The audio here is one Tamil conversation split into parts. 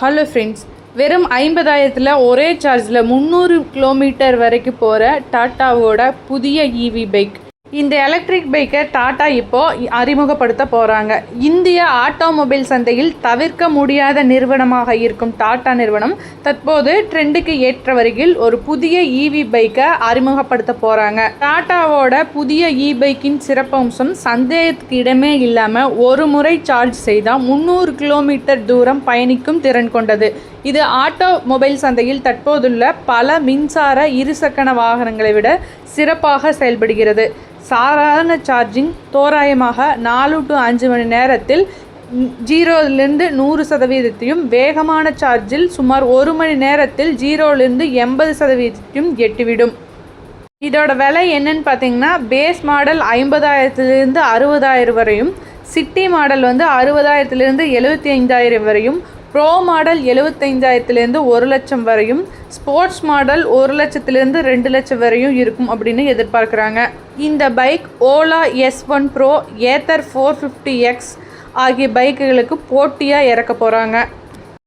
ஹலோ ஃப்ரெண்ட்ஸ் வெறும் ஐம்பதாயிரத்தில் ஒரே சார்ஜில் முந்நூறு கிலோமீட்டர் வரைக்கும் போகிற டாட்டாவோட புதிய இவி பைக் இந்த எலக்ட்ரிக் பைக்கை டாட்டா இப்போது அறிமுகப்படுத்த போகிறாங்க இந்திய ஆட்டோமொபைல் சந்தையில் தவிர்க்க முடியாத நிறுவனமாக இருக்கும் டாட்டா நிறுவனம் தற்போது ட்ரெண்டுக்கு ஏற்ற வரையில் ஒரு புதிய இவி பைக்கை அறிமுகப்படுத்த போகிறாங்க டாட்டாவோட புதிய e இ பைக்கின் சிறப்பம்சம் சந்தேகத்துக்கு இடமே இல்லாமல் ஒரு முறை சார்ஜ் செய்தால் முந்நூறு கிலோமீட்டர் தூரம் பயணிக்கும் திறன் கொண்டது. இது ஆட்டோமொபைல் சந்தையில் தற்போதுள்ள பல மின்சார இருசக்கர வாகனங்களை விட சிறப்பாக செயல்படுகிறது. சாதாரண சார்ஜிங் தோராயமாக நாலு டு அஞ்சு மணி நேரத்தில் ஜீரோலேருந்து நூறு சதவீதத்தையும் வேகமான சார்ஜில் சுமார் ஒரு மணி நேரத்தில் ஜீரோலேருந்து எண்பது சதவீதத்தையும் எட்டிவிடும். இதோட விலை என்னன்னு பார்த்தீங்கன்னா பேஸ் மாடல் ஐம்பதாயிரத்துலேருந்து அறுபதாயிரம் வரையும் சிட்டி மாடல் வந்து அறுபதாயிரத்துலேருந்து எழுபத்தி ஐந்தாயிரம் வரையும் ப்ரோ மாடல் எழுபத்தைந்தாயிரத்துலேருந்து ஒரு லட்சம் வரையும் ஸ்போர்ட்ஸ் மாடல் ஒரு லட்சத்துலேருந்து ரெண்டு லட்சம் வரையும் இருக்கும் அப்படின்னு எதிர்பார்க்குறாங்க. இந்த bike Ola S one pro Ather four fifty X ஆகிய பைக்குகளுக்கு போட்டியாக இறக்க போகிறாங்க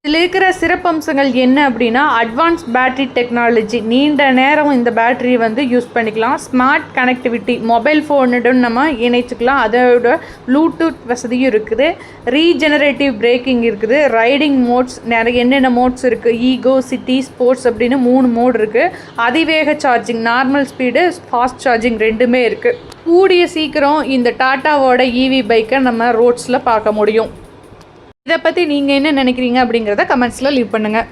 இதில் இருக்கிற சிறப்பம்சங்கள் என்ன அப்படின்னா அட்வான்ஸ் பேட்ரி டெக்னாலஜி நீண்ட நேரம் இந்த பேட்டரி வந்து யூஸ் பண்ணிக்கலாம். ஸ்மார்ட் கனெக்டிவிட்டி மொபைல் ஃபோனுடன் நம்ம இணைச்சிக்கலாம். அதோட ப்ளூடூத் வசதியும் இருக்குது. ரீஜெனரேட்டிவ் பிரேக்கிங் இருக்குது. ரைடிங் மோட்ஸ் நிறைய என்னென்ன மோட்ஸ் இருக்குது ஈகோ சிட்டி ஸ்போர்ட்ஸ் அப்படின்னு மூணு மோட் இருக்குது அதிவேக charging normal speed fast charging ரெண்டுமே இருக்குது கூடிய சீக்கிரம் இந்த டாட்டாவோட இவி பைக்கை நம்ம ரோட்ஸில் பார்க்க முடியும். இதை பற்றி நீங்கள் என்ன நினைக்கிறீங்க அப்படிங்கிறத கமெண்ட்ஸில் லீவ் பண்ணுங்கள்